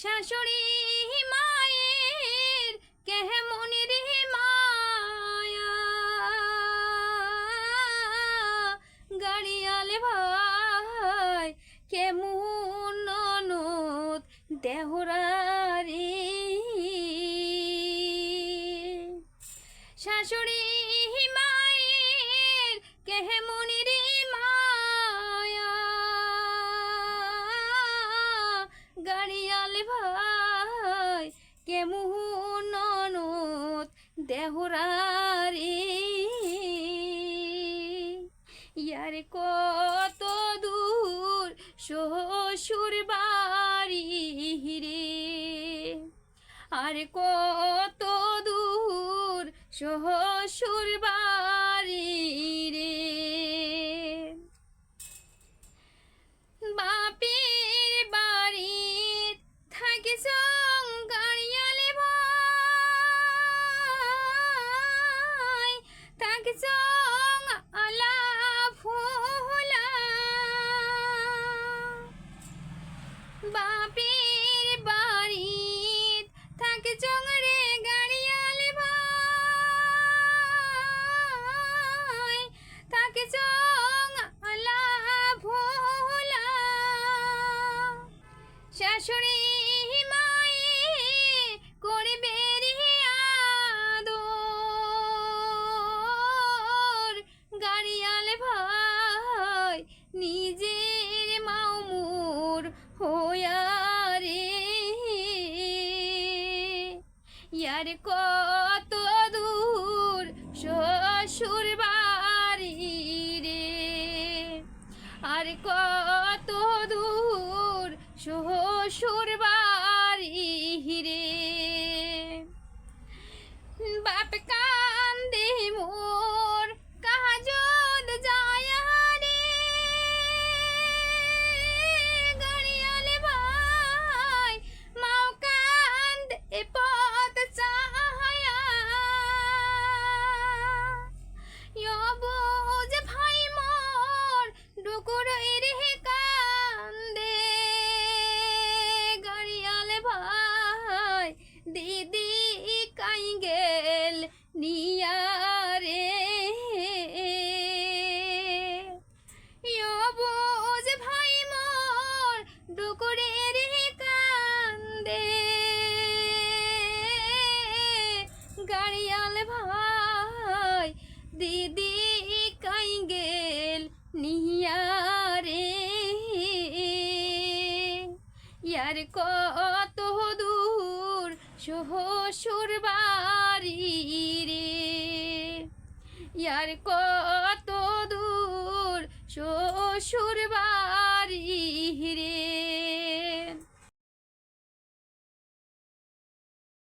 শাশুড়ি মায়ের কেমন রে মায়া। গাড়িয়ালে ভাই কেমন ননদ দেহরা রে শাশুড়ি মায়ের কেমন রে কেমন ননদ দেহরারে? ইয়ার কত দূর শ্বশুর বাড়ি রে? আর কত দূর শ্বশুর বাড়ি রে? my. মামুর হইয়া রে ইয়ার কত দূর শ্বশুর বাড়ি রে আর কত দূর শ্বশুর বাড়ি ইয়ার কত দূর শ্বশুর বাড়ি রে। ইয়ার কত দূর শ্বশুর বাড়ি